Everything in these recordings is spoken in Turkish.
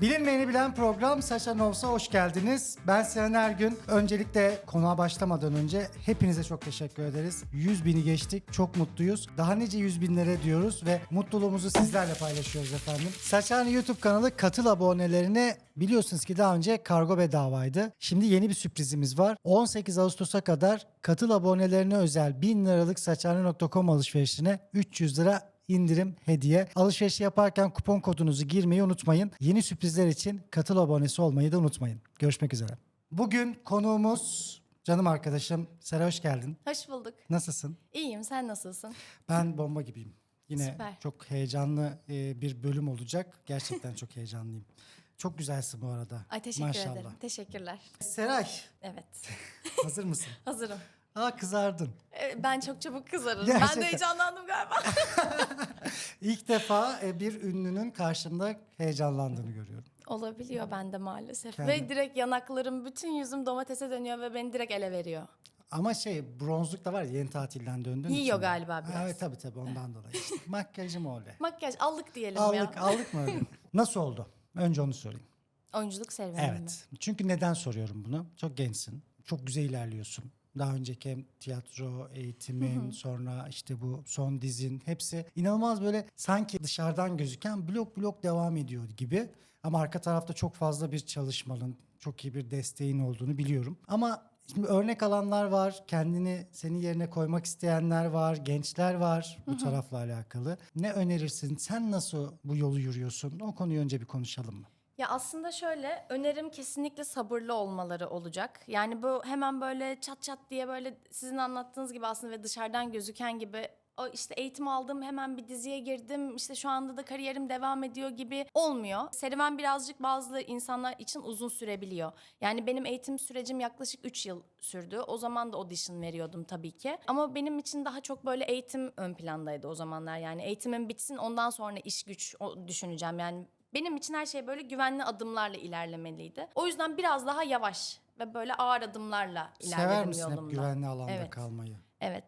Bilinmeyeni bilen program Saşa Novs'a hoş geldiniz. Ben Sinan Ergün. Öncelikle konuğa başlamadan önce hepinize çok teşekkür ederiz. 100 bini geçtik. Çok mutluyuz. Daha nice 100 binlere diyoruz ve mutluluğumuzu sizlerle paylaşıyoruz efendim. Saçhane YouTube kanalı katıl abonelerine biliyorsunuz ki daha önce kargo bedavaydı. Şimdi yeni bir sürprizimiz var. 18 Ağustos'a kadar katıl abonelerine özel 1000 liralık saçhane.com alışverişine 300 lira indirim hediye. Alışveriş yaparken kupon kodunuzu girmeyi unutmayın. Yeni sürprizler için katıl abonesi olmayı da unutmayın. Görüşmek üzere. Bugün konuğumuz canım arkadaşım Sera hoş geldin. Hoş bulduk. Nasılsın? İyiyim. Sen nasılsın? Ben bomba gibiyim. Yine Süper. çok heyecanlı e, bir bölüm olacak. Gerçekten çok heyecanlıyım. Çok güzelsin bu arada. Ay teşekkür Maşallah. ederim. Teşekkürler. Seray Evet. hazır mısın? Hazırım. Aa kızardın. Ee, Ben çok çabuk kızarırım. Gerçekten. Ben de heyecanlandım galiba. İlk defa e, bir ünlünün karşımda heyecanlandığını görüyorum. Olabiliyor bende maalesef. Kendi- Ve direkt yanaklarım, bütün yüzüm domatese dönüyor ve beni direkt ele veriyor. Ama şey bronzluk da var ya yeni tatilden döndün. Yiyor galiba biraz. Evet tabii tabii ondan dolayı. İşte makyajım öyle. Makyaj allık diyelim aldık ya. aldık mı öyle? Nasıl oldu? Önce onu sorayım. Oyunculuk serüvenim mi? Evet. Çünkü neden soruyorum bunu? Çok gençsin. Çok güzel ilerliyorsun. Daha önceki hem tiyatro eğitimin sonra işte bu son dizin hepsi inanılmaz böyle sanki dışarıdan gözüken blok blok devam ediyor gibi. Ama arka tarafta çok fazla bir çalışmanın, çok iyi bir desteğin olduğunu biliyorum. Ama Şimdi örnek alanlar var, kendini senin yerine koymak isteyenler var, gençler var bu tarafla alakalı. Ne önerirsin? Sen nasıl bu yolu yürüyorsun? O konuyu önce bir konuşalım mı? Ya aslında şöyle önerim kesinlikle sabırlı olmaları olacak. Yani bu hemen böyle çat çat diye böyle sizin anlattığınız gibi aslında ve dışarıdan gözüken gibi o işte eğitim aldım hemen bir diziye girdim işte şu anda da kariyerim devam ediyor gibi olmuyor. Serüven birazcık bazı insanlar için uzun sürebiliyor. Yani benim eğitim sürecim yaklaşık 3 yıl sürdü. O zaman da audition veriyordum tabii ki. Ama benim için daha çok böyle eğitim ön plandaydı o zamanlar. Yani eğitimim bitsin ondan sonra iş güç düşüneceğim. Yani benim için her şey böyle güvenli adımlarla ilerlemeliydi. O yüzden biraz daha yavaş ve böyle ağır adımlarla ilerledim Sever misin yolumda. hep güvenli alanda Evet. kalmayı? Evet.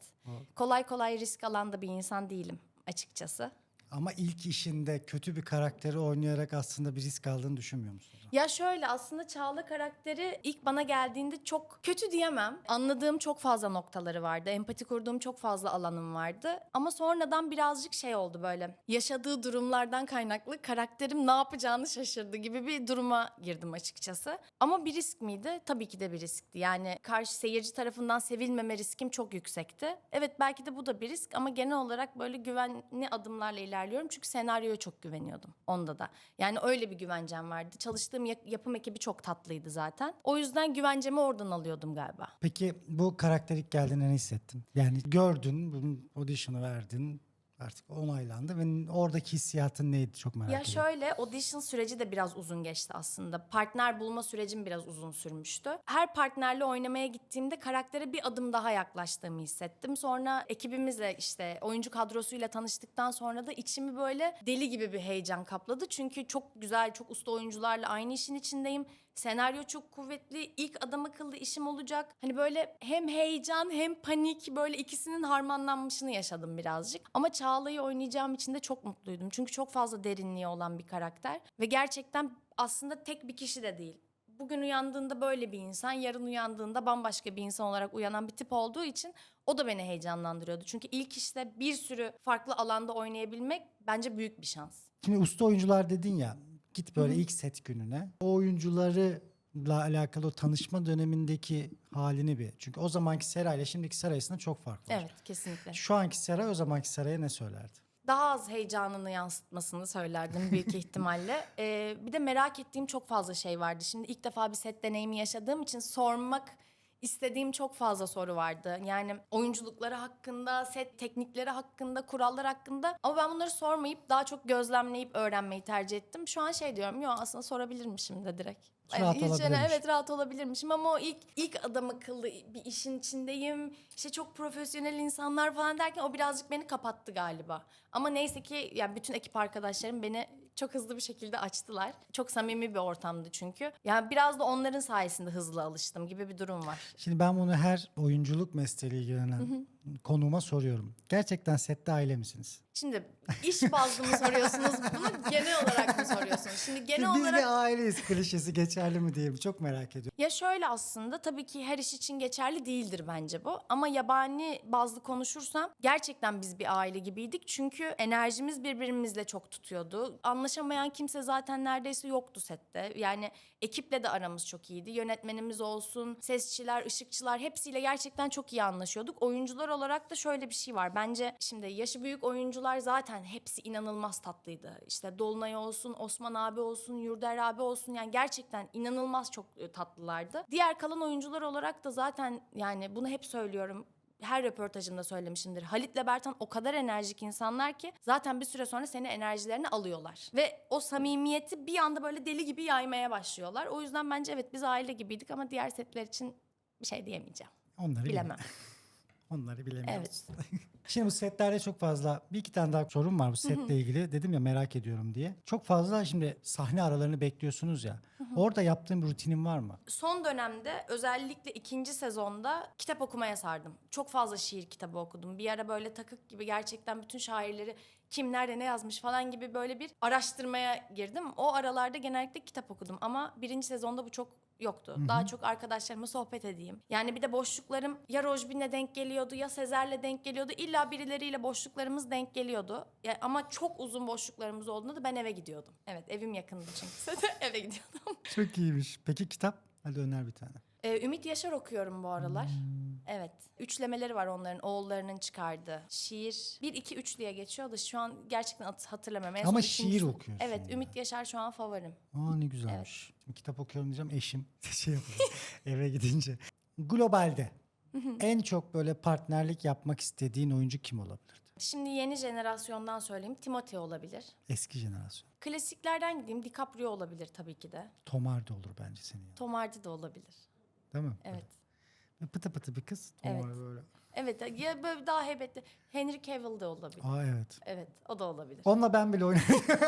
Kolay kolay risk alan da bir insan değilim açıkçası. Ama ilk işinde kötü bir karakteri oynayarak aslında bir risk aldığını düşünmüyor musun? Ya şöyle aslında Çağla karakteri ilk bana geldiğinde çok kötü diyemem. Anladığım çok fazla noktaları vardı. Empati kurduğum çok fazla alanım vardı. Ama sonradan birazcık şey oldu böyle. Yaşadığı durumlardan kaynaklı karakterim ne yapacağını şaşırdı gibi bir duruma girdim açıkçası. Ama bir risk miydi? Tabii ki de bir riskti. Yani karşı seyirci tarafından sevilmeme riskim çok yüksekti. Evet belki de bu da bir risk ama genel olarak böyle güvenli adımlarla ilerliyorum. Çünkü senaryoya çok güveniyordum onda da. Yani öyle bir güvencem vardı. Çalıştığım ya- yapım ekibi çok tatlıydı zaten. O yüzden güvencemi oradan alıyordum galiba. Peki bu karakter ilk geldiğinde ne hissettin? Yani gördün, bunun audition'ı verdin, artık onaylandı ve oradaki hissiyatın neydi çok merak Ya ediyorum. şöyle audition süreci de biraz uzun geçti aslında. Partner bulma sürecim biraz uzun sürmüştü. Her partnerle oynamaya gittiğimde karaktere bir adım daha yaklaştığımı hissettim. Sonra ekibimizle işte oyuncu kadrosuyla tanıştıktan sonra da içimi böyle deli gibi bir heyecan kapladı. Çünkü çok güzel, çok usta oyuncularla aynı işin içindeyim. Senaryo çok kuvvetli. İlk adam akıllı işim olacak. Hani böyle hem heyecan hem panik böyle ikisinin harmanlanmışını yaşadım birazcık. Ama Çağla'yı oynayacağım için de çok mutluydum. Çünkü çok fazla derinliği olan bir karakter. Ve gerçekten aslında tek bir kişi de değil. Bugün uyandığında böyle bir insan, yarın uyandığında bambaşka bir insan olarak uyanan bir tip olduğu için o da beni heyecanlandırıyordu. Çünkü ilk işte bir sürü farklı alanda oynayabilmek bence büyük bir şans. Şimdi usta oyuncular dedin ya, git böyle ilk set gününe. O oyuncularla alakalı o tanışma dönemindeki halini bir. Çünkü o zamanki Sera ile şimdiki Sera arasında çok fark var. Evet, kesinlikle. Şu anki Sera o zamanki Sera'ya ne söylerdi? daha az heyecanını yansıtmasını söylerdim büyük ihtimalle. Ee, bir de merak ettiğim çok fazla şey vardı. Şimdi ilk defa bir set deneyimi yaşadığım için sormak istediğim çok fazla soru vardı. Yani oyunculukları hakkında, set teknikleri hakkında, kurallar hakkında. Ama ben bunları sormayıp daha çok gözlemleyip öğrenmeyi tercih ettim. Şu an şey diyorum, yok aslında sorabilirmişim de direkt. Rahat hiç yani evet rahat olabilirmişim ama o ilk ilk adam akıllı bir işin içindeyim. İşte çok profesyonel insanlar falan derken o birazcık beni kapattı galiba. Ama neyse ki yani bütün ekip arkadaşlarım beni çok hızlı bir şekilde açtılar. Çok samimi bir ortamdı çünkü. Yani biraz da onların sayesinde hızlı alıştım gibi bir durum var. Şimdi ben bunu her oyunculuk mesleğiyle ilgilenen konuğuma soruyorum. Gerçekten sette aile misiniz? Şimdi iş bazlı mı soruyorsunuz bunu genel olarak mı soruyorsunuz? Şimdi genel Biz olarak bir aileyiz klişesi geçerli mi diye çok merak ediyorum. Ya şöyle aslında tabii ki her iş için geçerli değildir bence bu. Ama yabani bazlı konuşursam gerçekten biz bir aile gibiydik. Çünkü enerjimiz birbirimizle çok tutuyordu. Anlaşamayan kimse zaten neredeyse yoktu sette. Yani ekiple de aramız çok iyiydi. Yönetmenimiz olsun, sesçiler, ışıkçılar hepsiyle gerçekten çok iyi anlaşıyorduk. Oyuncular olarak da şöyle bir şey var. Bence şimdi yaşı büyük oyuncular zaten hepsi inanılmaz tatlıydı. İşte Dolunay olsun, Osman abi olsun, Yurder abi olsun yani gerçekten inanılmaz çok e, tatlılardı. Diğer kalan oyuncular olarak da zaten yani bunu hep söylüyorum her röportajımda söylemişimdir. Halit'le Bertan o kadar enerjik insanlar ki zaten bir süre sonra senin enerjilerini alıyorlar. Ve o samimiyeti bir anda böyle deli gibi yaymaya başlıyorlar. O yüzden bence evet biz aile gibiydik ama diğer setler için bir şey diyemeyeceğim. Onları Bilemem. Onları bilemiyoruz. Evet. Şimdi bu setlerde çok fazla bir iki tane daha sorun var bu setle ilgili. Dedim ya merak ediyorum diye. Çok fazla şimdi sahne aralarını bekliyorsunuz ya. Orada yaptığın bir rutinin var mı? Son dönemde özellikle ikinci sezonda kitap okumaya sardım. Çok fazla şiir kitabı okudum. Bir ara böyle takık gibi gerçekten bütün şairleri kim nerede ne yazmış falan gibi böyle bir araştırmaya girdim. O aralarda genellikle kitap okudum ama birinci sezonda bu çok yoktu. Daha çok arkadaşlarımla sohbet edeyim. Yani bir de boşluklarım ya Rojbin'le denk geliyordu ya Sezer'le denk geliyordu. İlla birileriyle boşluklarımız denk geliyordu. Ya, ama çok uzun boşluklarımız olduğunda da ben eve gidiyordum. Evet evim yakındı çünkü. Eve gidiyordum. Çok iyiymiş. Peki kitap? Hadi öner bir tane. Ee, Ümit Yaşar okuyorum bu aralar. Evet. Üçlemeleri var onların, oğullarının çıkardığı. Şiir 1 2 3 diye geçiyor da şu an gerçekten hat- hatırlamıyorum. En Ama son ikinci- şiir okuyorsun Evet, yani. Ümit Yaşar şu an favorim. Aa ne güzelmiş. Şimdi kitap okuyorum diyeceğim eşim şey yapıyor eve gidince. Globalde en çok böyle partnerlik yapmak istediğin oyuncu kim olabilirdi? Şimdi yeni jenerasyondan söyleyeyim. Timothy olabilir. Eski jenerasyon. Klasiklerden gideyim. DiCaprio olabilir tabii ki de. Tom Hardy olur bence senin ya. Tom Hardy de olabilir. Değil mi? Evet. Böyle Pıtı pıtı bir kız. Evet. Böyle. Evet ya böyle daha heybetli. Henry Cavill de olabilir. Aa evet. Evet o da olabilir. Onunla ben bile oynarım.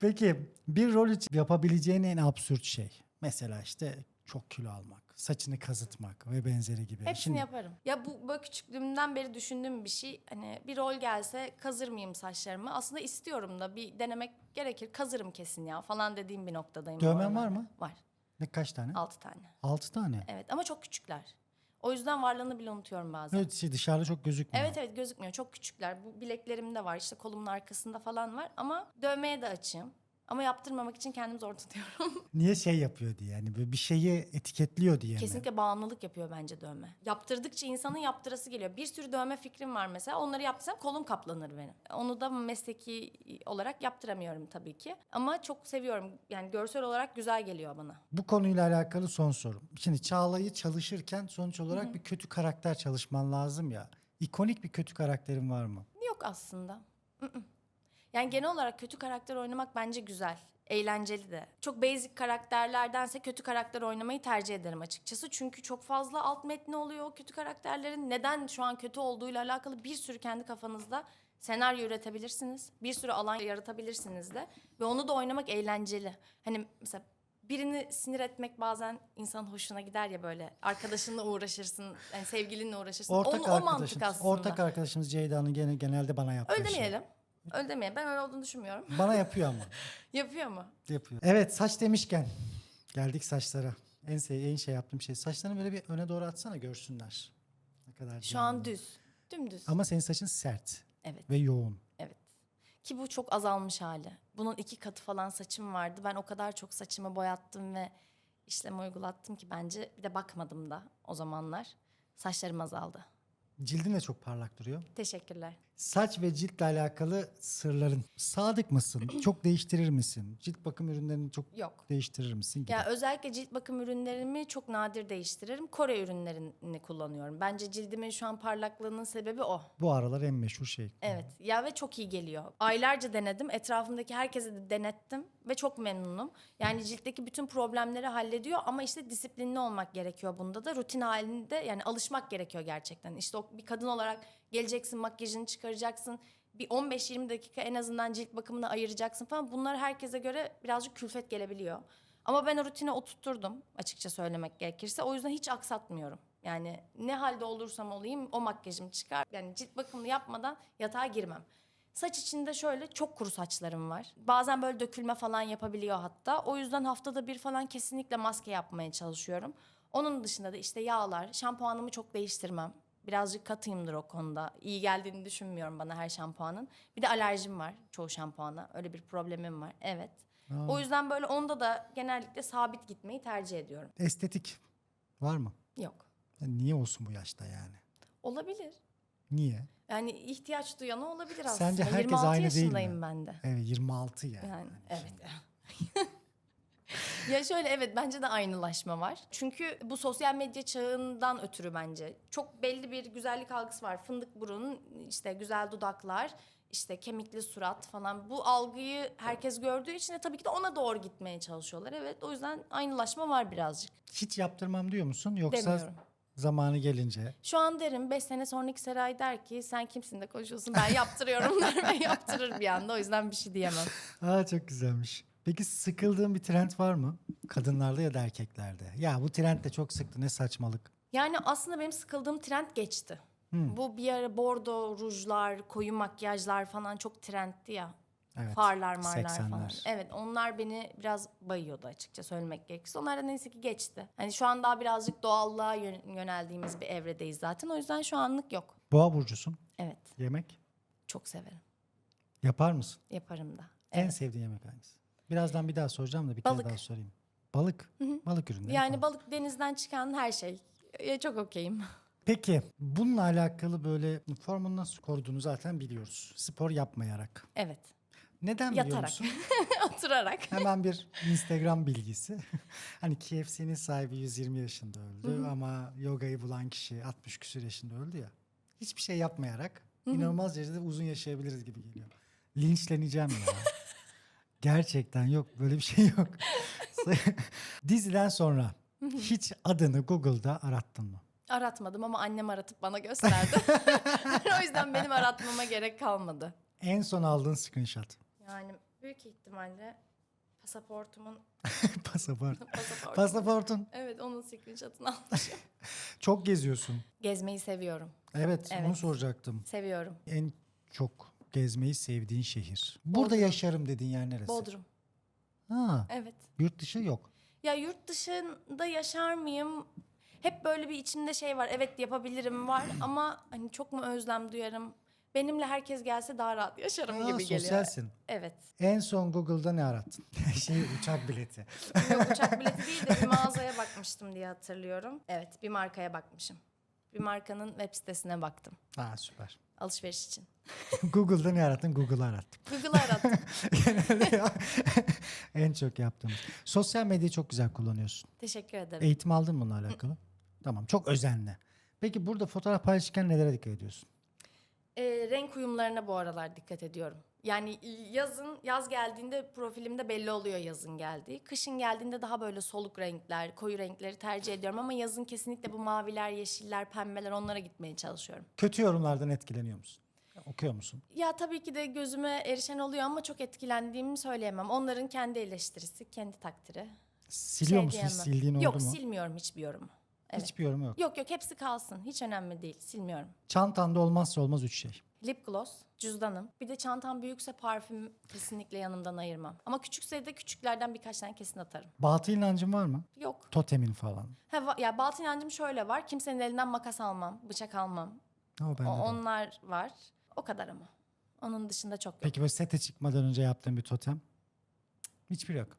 Peki bir rol için yapabileceğin en absürt şey. Mesela işte çok kilo almak, saçını kazıtmak ve benzeri gibi. Hepsini Şimdi yaparım. Ya bu böyle küçüklüğümden beri düşündüğüm bir şey. Hani bir rol gelse kazır mıyım saçlarımı? Aslında istiyorum da bir denemek gerekir. Kazırım kesin ya falan dediğim bir noktadayım. Dövmen var mı? Var. Ne kaç tane? Altı tane. Altı tane. Evet ama çok küçükler. O yüzden varlığını bile unutuyorum bazen. Evet şey dışarıda çok gözükmüyor. Evet evet gözükmüyor. Çok küçükler. Bu bileklerimde var. işte kolumun arkasında falan var. Ama dövmeye de açığım. Ama yaptırmamak için kendimi zor tutuyorum. Niye şey yapıyor diye yani bir şeyi etiketliyor diye mi? Kesinlikle bağımlılık yapıyor bence dövme. Yaptırdıkça insanın yaptırası geliyor. Bir sürü dövme fikrim var mesela. Onları yaptırsam kolum kaplanır benim. Onu da mesleki olarak yaptıramıyorum tabii ki. Ama çok seviyorum. Yani görsel olarak güzel geliyor bana. Bu konuyla alakalı son sorum. Şimdi Çağla'yı çalışırken sonuç olarak bir kötü karakter çalışman lazım ya. İkonik bir kötü karakterin var mı? Yok aslında. Mm-mm. Yani genel olarak kötü karakter oynamak bence güzel. Eğlenceli de. Çok basic karakterlerdense kötü karakter oynamayı tercih ederim açıkçası. Çünkü çok fazla alt metni oluyor o kötü karakterlerin. Neden şu an kötü olduğuyla alakalı bir sürü kendi kafanızda senaryo üretebilirsiniz. Bir sürü alan yaratabilirsiniz de. Ve onu da oynamak eğlenceli. Hani mesela birini sinir etmek bazen insanın hoşuna gider ya böyle. Arkadaşınla uğraşırsın, yani sevgilinle uğraşırsın. Ortak Onu- o mantık aslında. ortak arkadaşımız Ceyda'nın gene genelde bana yaptığı Öyle şey. demeyelim. Öyle demeyelim. Ben öyle olduğunu düşünmüyorum. Bana yapıyor ama. Yapıyor mu? yapıyor. Evet saç demişken geldik saçlara. En sev en şey yaptığım şey. Saçlarını böyle bir öne doğru atsana görsünler. Ne kadar Şu canlı. an düz. Dümdüz. Ama senin saçın sert Evet, ve yoğun. evet. Ki bu çok azalmış hali. Bunun iki katı falan saçım vardı. Ben o kadar çok saçımı boyattım ve işlem uygulattım ki bence bir de bakmadım da o zamanlar. Saçlarım azaldı. Cildin de çok parlak duruyor. Teşekkürler. Saç ve ciltle alakalı sırların. Sadık mısın? çok değiştirir misin? Cilt bakım ürünlerini çok Yok. değiştirir misin? Gibi. Ya özellikle cilt bakım ürünlerimi çok nadir değiştiririm. Kore ürünlerini kullanıyorum. Bence cildimin şu an parlaklığının sebebi o. Bu aralar en meşhur şey. Evet ya ve çok iyi geliyor. Aylarca denedim. Etrafımdaki herkese de denettim ve çok memnunum. Yani ciltteki bütün problemleri hallediyor ama işte disiplinli olmak gerekiyor bunda da. Rutin halinde yani alışmak gerekiyor gerçekten. İşte o bir kadın olarak geleceksin makyajını çıkaracaksın. Bir 15-20 dakika en azından cilt bakımına ayıracaksın falan. Bunlar herkese göre birazcık külfet gelebiliyor. Ama ben o rutine oturtturdum açıkça söylemek gerekirse. O yüzden hiç aksatmıyorum. Yani ne halde olursam olayım o makyajım çıkar. Yani cilt bakımını yapmadan yatağa girmem. Saç içinde şöyle çok kuru saçlarım var. Bazen böyle dökülme falan yapabiliyor hatta. O yüzden haftada bir falan kesinlikle maske yapmaya çalışıyorum. Onun dışında da işte yağlar, şampuanımı çok değiştirmem. Birazcık katıyımdır o konuda. İyi geldiğini düşünmüyorum bana her şampuanın. Bir de alerjim var çoğu şampuana. Öyle bir problemim var. Evet. O yüzden böyle onda da genellikle sabit gitmeyi tercih ediyorum. Estetik var mı? Yok. Ya niye olsun bu yaşta yani? Olabilir. Niye? Yani ihtiyaç duyanı olabilir aslında. Sence herkes 26 aynı değil mi? yaşındayım ben de. Evet 26 yani. Yani evet. Ya şöyle evet bence de aynılaşma var. Çünkü bu sosyal medya çağından ötürü bence. Çok belli bir güzellik algısı var. Fındık burun, işte güzel dudaklar, işte kemikli surat falan. Bu algıyı herkes gördüğü için de tabii ki de ona doğru gitmeye çalışıyorlar. Evet o yüzden aynılaşma var birazcık. Hiç yaptırmam diyor musun yoksa Demiyorum. zamanı gelince? Şu an derim 5 sene sonraki Seray der ki sen kimsin de konuşuyorsun ben yaptırıyorum der ve yaptırır bir anda. O yüzden bir şey diyemem. Aa çok güzelmiş. Peki sıkıldığın bir trend var mı? Kadınlarda ya da erkeklerde. Ya bu trend de çok sıktı ne saçmalık. Yani aslında benim sıkıldığım trend geçti. Bu bir ara bordo rujlar, koyu makyajlar falan çok trendti ya. Evet. Farlar marlar falan. 80'ler. Evet onlar beni biraz bayıyordu açıkça söylemek gerekirse. Onlar da neyse ki geçti. Hani şu an daha birazcık doğallığa yön- yöneldiğimiz bir evredeyiz zaten. O yüzden şu anlık yok. Boğa burcusun. Evet Yemek çok severim. yapar mısın? Yaparım da. En sevdiğin yemek hangisi? Birazdan bir daha soracağım da bir Balık. kere daha sorayım. Balık. Balık ürünleri. Yani falan. balık denizden çıkan her şey. Ya çok okeyim. Peki bununla alakalı böyle formunu nasıl koruduğunu zaten biliyoruz. Spor yapmayarak. Evet. Neden biliyor Yatarak. musun? Oturarak. Hemen bir Instagram bilgisi. hani KFC'nin sahibi 120 yaşında öldü ama yogayı bulan kişi 60 küsur yaşında öldü ya. Hiçbir şey yapmayarak inanılmaz derecede uzun yaşayabiliriz gibi geliyor. Linçleneceğim ya. Gerçekten yok böyle bir şey yok. Diziden sonra hiç adını Google'da arattın mı? Aratmadım ama annem aratıp bana gösterdi. o yüzden benim aratmama gerek kalmadı. En son aldığın screenshot. Yani büyük ihtimalle pasaportumun Pasaport. pasaportum. Pasaportun. evet onun screenshot'ını almışım. Çok geziyorsun. Gezmeyi seviyorum. Evet, onu Evet. soracaktım. Seviyorum. En çok gezmeyi sevdiğin şehir. Burada yaşarım dediğin yer neresi? Bodrum. Ha, Evet. yurt dışı yok. Ya yurt dışında yaşar mıyım? Hep böyle bir içimde şey var. Evet yapabilirim var ama hani çok mu özlem duyarım? Benimle herkes gelse daha rahat yaşarım Aa, gibi geliyor. sosyalsin. Evet. En son Google'da ne arattın? şey uçak bileti. Yok uçak bileti değil de bir mağazaya bakmıştım diye hatırlıyorum. Evet bir markaya bakmışım. Bir markanın web sitesine baktım. Ha süper. Alışveriş için. Google'da ne arattın? Google'ı arattım. Google'ı arattım. Genelde en çok yaptığımız. Sosyal medyayı çok güzel kullanıyorsun. Teşekkür ederim. Eğitim aldın mı bununla alakalı? tamam çok özenli. Peki burada fotoğraf paylaşırken nelere dikkat ediyorsun? Ee, renk uyumlarına bu aralar dikkat ediyorum. Yani yazın, yaz geldiğinde profilimde belli oluyor yazın geldiği. Kışın geldiğinde daha böyle soluk renkler, koyu renkleri tercih ediyorum. Ama yazın kesinlikle bu maviler, yeşiller, pembeler onlara gitmeye çalışıyorum. Kötü yorumlardan etkileniyor musun? Okuyor musun? Ya tabii ki de gözüme erişen oluyor ama çok etkilendiğimi söyleyemem. Onların kendi eleştirisi, kendi takdiri. Siliyor Şey musun? Hiç. Sildiğin oldu Yok mu? silmiyorum hiçbir yorumu. Evet. Hiçbir yorum yok. Yok yok hepsi kalsın. Hiç önemli değil. Silmiyorum. Çantanda olmazsa olmaz üç şey. Lip gloss, cüzdanım. Bir de çantam büyükse parfüm kesinlikle yanımdan ayırmam. Ama küçükse de küçüklerden birkaç tane kesin atarım. Batı inancın var mı? Yok. Totemin falan. Ha, va- ya batın inancım şöyle var. Kimsenin elinden makas almam, bıçak almam. O bende O, onlar var. O kadar ama. Onun dışında çok yok. Peki böyle sete çıkmadan önce yaptığın bir totem? Hiçbir yok.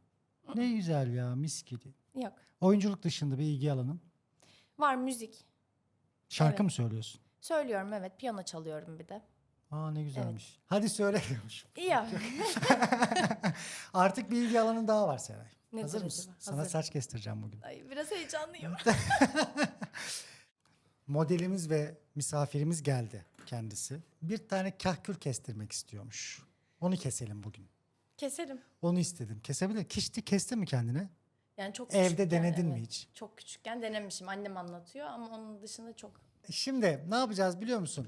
Ne güzel ya mis gibi. Yok. Oyunculuk dışında bir ilgi alanın. Var müzik. Şarkı Evet. mı söylüyorsun? Söylüyorum evet. Piyano çalıyorum bir de. Aa ne güzelmiş. Hadi söyle diyormuş. İyi ya. Artık bir ilgi alanın daha var Seray. Nedir Hazır acaba? mısın? Sana Hazırım. saç kestireceğim bugün. Ay, biraz heyecanlıyım. Modelimiz ve misafirimiz geldi kendisi. Bir tane kahkül kestirmek istiyormuş. Onu keselim bugün. Keserim. Onu istedim. Kesebilir. Kişti kesti mi kendine? Yani çok Evde küçükken, denedin mi hiç? Çok küçükken denemişim. Annem anlatıyor ama onun dışında çok. Şimdi ne yapacağız biliyor musun?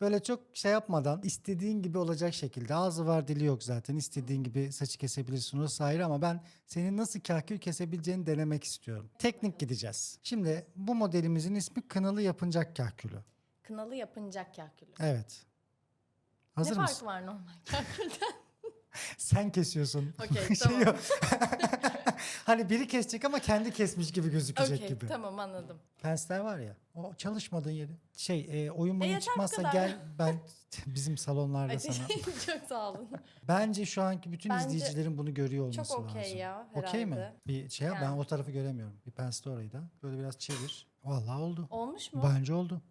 Böyle çok şey yapmadan istediğin gibi olacak şekilde ağzı var dili yok zaten istediğin gibi saçı kesebilirsin orası ayrı ama ben senin nasıl kahkül kesebileceğini denemek istiyorum. Teknik gideceğiz. Şimdi bu modelimizin ismi kınalı yapıncak kahkülü. Kınalı yapıncak kahkülü. Evet. Hazır ne mısın? farkı var normal kahkülden? Sen kesiyorsun. Okey, Şey tamam. hani biri kesecek ama kendi kesmiş gibi gözükecek Okey gibi. tamam anladım. Pensler var ya. O çalışmadığın yeri. Şey e, oyun E, çıkmazsa kadar. gel ben bizim salonlarda Ay, sana. çok sağ olun. Bence şu anki bütün Bence izleyicilerin bunu görüyor olması Çok lazım. okey ya Okey mi? herhalde. Bir şey yap ben Yani. o tarafı göremiyorum. Bir pensle orayı da. Böyle biraz çevir. Vallahi oldu. Olmuş mu? Bence oldu.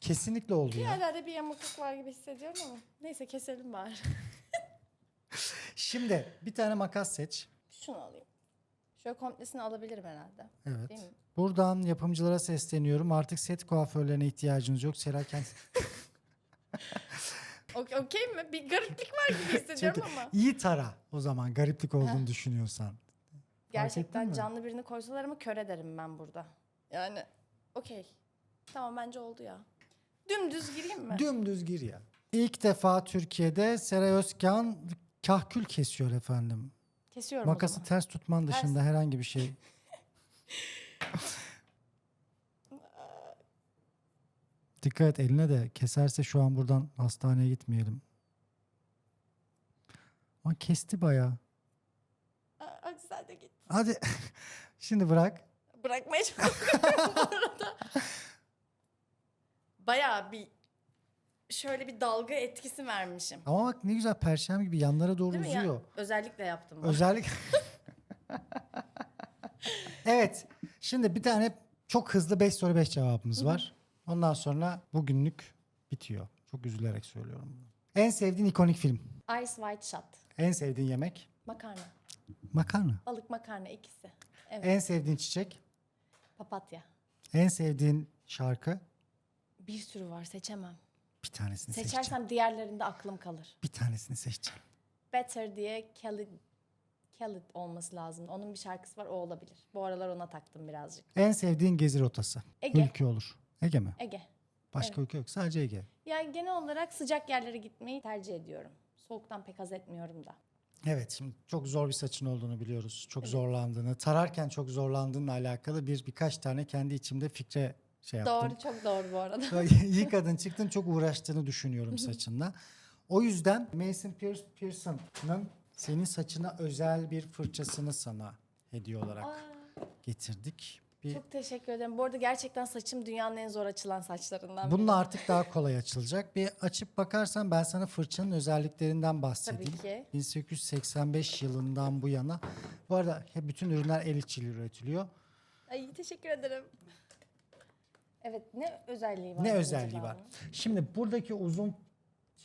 Kesinlikle oldu Bir ya. yerlerde bir yamukluk var gibi hissediyorum ama. Neyse keselim bari. Şimdi bir tane makas seç. Şunu alayım. Şöyle komplesini alabilirim herhalde. Evet. Değil mi? Buradan yapımcılara sesleniyorum. Artık set kuaförlerine ihtiyacınız yok. Seray kendi... Okey mi? Bir gariplik var gibi hissediyorum Çünkü ama. iyi tara o zaman gariplik olduğunu düşünüyorsan. Gerçekten canlı birini koysalar ama kör ederim ben burada. Yani okey. Tamam bence oldu ya. Dümdüz gireyim mi? Dümdüz gir ya. İlk defa Türkiye'de Seray Özkan kahkül kesiyor efendim. Kesiyorum Makası ters tutman dışında herhangi bir şey. Dikkat et eline de keserse şu an buradan hastaneye gitmeyelim. Ama kesti bayağı. Aa, Hadi sen de git. Hadi şimdi bırak. Bırakmaya çalışıyorum bu arada. Bayağı bir şöyle bir dalga etkisi vermişim. Ama bak ne güzel perşem gibi yanlara doğru Değil mi ya? uzuyor. Özellikle yaptım bunu. Özellik. evet. Şimdi bir tane çok hızlı 5 soru 5 cevabımız var. Ondan sonra bugünlük bitiyor. Çok üzülerek söylüyorum bunu. En sevdiğin ikonik film. Ice White Shot. En sevdiğin yemek. Makarna. Makarna. Balık makarna ikisi. Evet. En sevdiğin çiçek. Papatya. En sevdiğin şarkı. Bir sürü var seçemem. Bir tanesini seçeceğim. Seçersem diğerlerinde aklım kalır. Bir tanesini seçeceğim. Better diye Kelly Kelly olması lazım. Onun bir şarkısı var o olabilir. Bu aralar ona taktım birazcık. En sevdiğin gezi rotası. Ege. Ülke olur. Ege mi? Ege. Başka ülke yok. Sadece Ege. Yani genel olarak sıcak yerlere gitmeyi tercih ediyorum. Soğuktan pek haz etmiyorum da. Evet şimdi çok zor bir saçın olduğunu biliyoruz. Çok zorlandığını, tararken çok zorlandığınla alakalı bir birkaç tane kendi içimde fikre şey yaptım. Doğru çok doğru bu arada. Yıkadın çıktın çok uğraştığını düşünüyorum saçınla. O yüzden Mason Pierce Pearson'ın senin saçına özel bir fırçasını sana hediye olarak Aa, getirdik. Bir, çok teşekkür ederim. Bu arada gerçekten saçım dünyanın en zor açılan saçlarından bununla biri. artık daha kolay açılacak. Bir açıp bakarsan ben sana fırçanın özelliklerinden bahsedeyim. Tabii ki. 1885 yılından bu yana. Bu arada bütün ürünler el işçiliği üretiliyor. Ay teşekkür ederim. Evet ne özelliği var? Ne özelliği var? Şimdi buradaki uzun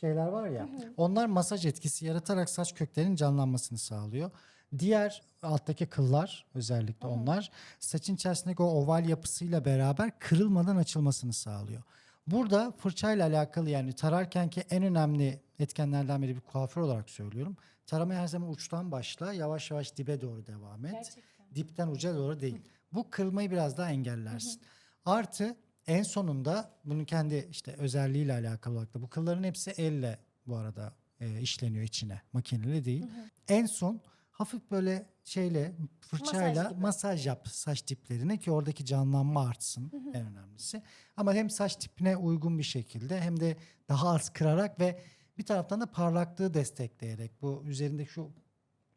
şeyler var ya onlar masaj etkisi yaratarak saç köklerinin canlanmasını sağlıyor. Diğer alttaki kıllar özellikle onlar saçın içerisindeki o oval yapısıyla beraber kırılmadan açılmasını sağlıyor. Burada fırçayla alakalı yani tararkenki en önemli etkenlerden biri bir kuaför olarak söylüyorum. Taramaya her zaman uçtan başla yavaş yavaş dibe doğru devam et. Gerçekten. Dipten uca doğru değil. Bu kırılmayı biraz daha engellersin. Artı en sonunda bunun kendi işte özelliğiyle alakalı olarak da bu kılların hepsi elle bu arada e, işleniyor içine. Makineli değil. En son hafif böyle şeyle fırçayla Masaj masaj, yap saç diplerine ki oradaki canlanma artsın en önemlisi. Ama hem saç tipine uygun bir şekilde hem de daha az kırarak ve bir taraftan da parlaklığı destekleyerek bu üzerindeki şu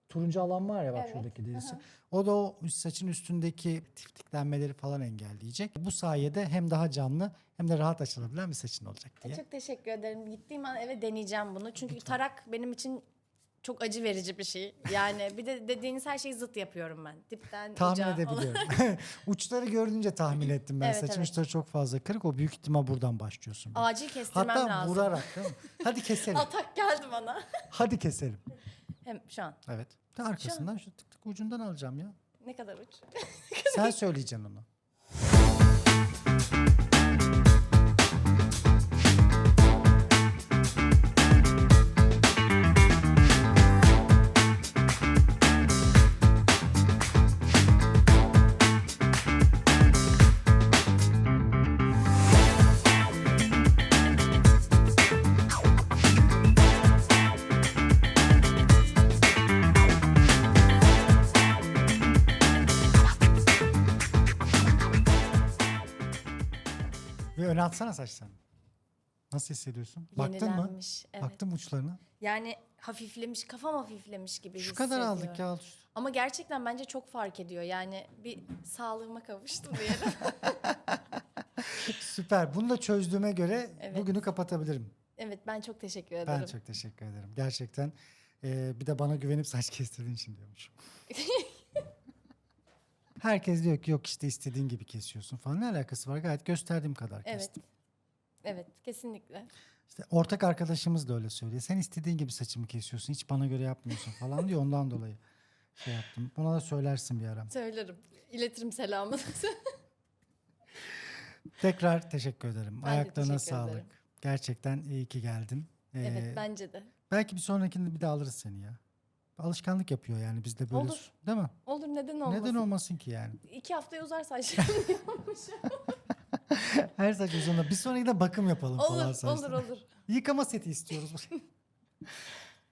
turuncu alan var ya bak Evet, şuradaki derisi. O da o saçın üstündeki tiftiklenmeleri falan engelleyecek. Bu sayede hem daha canlı hem de rahat açılabilen bir saçın olacak Ay, diye. Çok teşekkür ederim. Gittiğim an eve deneyeceğim bunu. Çünkü tarak benim için çok acı verici bir şey. Yani bir de dediğiniz her şeyi zıt yapıyorum ben. Dipten Tahmin uca. edebiliyorum. Uçları gördünce tahmin ettim ben. Evet, Saçın evet. uçları çok fazla kırık. O büyük ihtimal buradan başlıyorsun. Acil kestirmem Hatta lazım. vurarak değil mi? Hadi keselim. Atak geldi bana. Hadi keselim. Hem şu an. Evet. De arkasından şu tık tık ucundan alacağım ya. Ne kadar uç? Sen söyleyeceksin onu. Anlatsana saçlarını. Nasıl hissediyorsun? Baktın mı? Yenilenmiş, Evet. Baktın mı uçlarına? Yani hafiflemiş, kafam hafiflemiş gibi Şu kadar hissediyorum. aldık ya. Ama gerçekten bence çok fark ediyor. Yani bir sağlığıma kavuştum diyelim. Süper. Bunu da çözdüğüme göre Evet. bugünü kapatabilirim. evet ben çok teşekkür ederim. Ben çok teşekkür ederim. Gerçekten e, bir de bana güvenip saç kestirdiğin için diyormuş. Herkes diyor ki yok işte istediğin gibi kesiyorsun falan. Ne alakası var? Gayet gösterdiğim kadar Evet. kestim. Evet kesinlikle. İşte ortak arkadaşımız da öyle söylüyor. Sen istediğin gibi saçımı kesiyorsun. Hiç bana göre yapmıyorsun falan diyor. Ondan dolayı şey yaptım. Ona da söylersin bir ara. Söylerim. İletirim selamını. Tekrar teşekkür ederim. Ben de Ayaklarına teşekkür sağlık. ederim. Gerçekten iyi ki geldin. Ee, evet bence de. Belki bir sonrakinde bir daha alırız seni ya. Alışkanlık yapıyor yani bizde böyle. Olur. Değil mi? Olur neden olmasın? Neden olmasın ki yani? İki haftaya uzar saçlarım. Her saç uzunluğunda. Bir sonrakinde bakım yapalım falan olur saçlara. olur olur. Yıkama seti istiyoruz.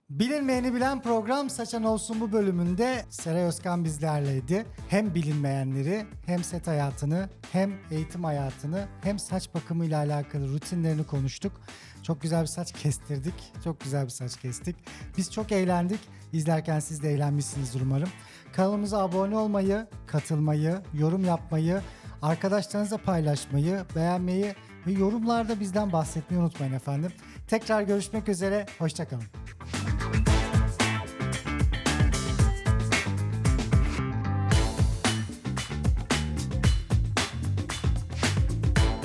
Bilinmeyeni bilen program Saçan Olsun bu bölümünde Seray Özkan bizlerleydi. Hem bilinmeyenleri hem set hayatını hem eğitim hayatını hem saç bakımıyla alakalı rutinlerini konuştuk. Çok güzel bir saç kestirdik. Çok güzel bir saç kestik. Biz çok eğlendik. İzlerken siz de eğlenmişsinizdir umarım. Kanalımıza abone olmayı, katılmayı, yorum yapmayı, arkadaşlarınızla paylaşmayı, beğenmeyi ve yorumlarda bizden bahsetmeyi unutmayın efendim. Tekrar görüşmek üzere, hoşçakalın.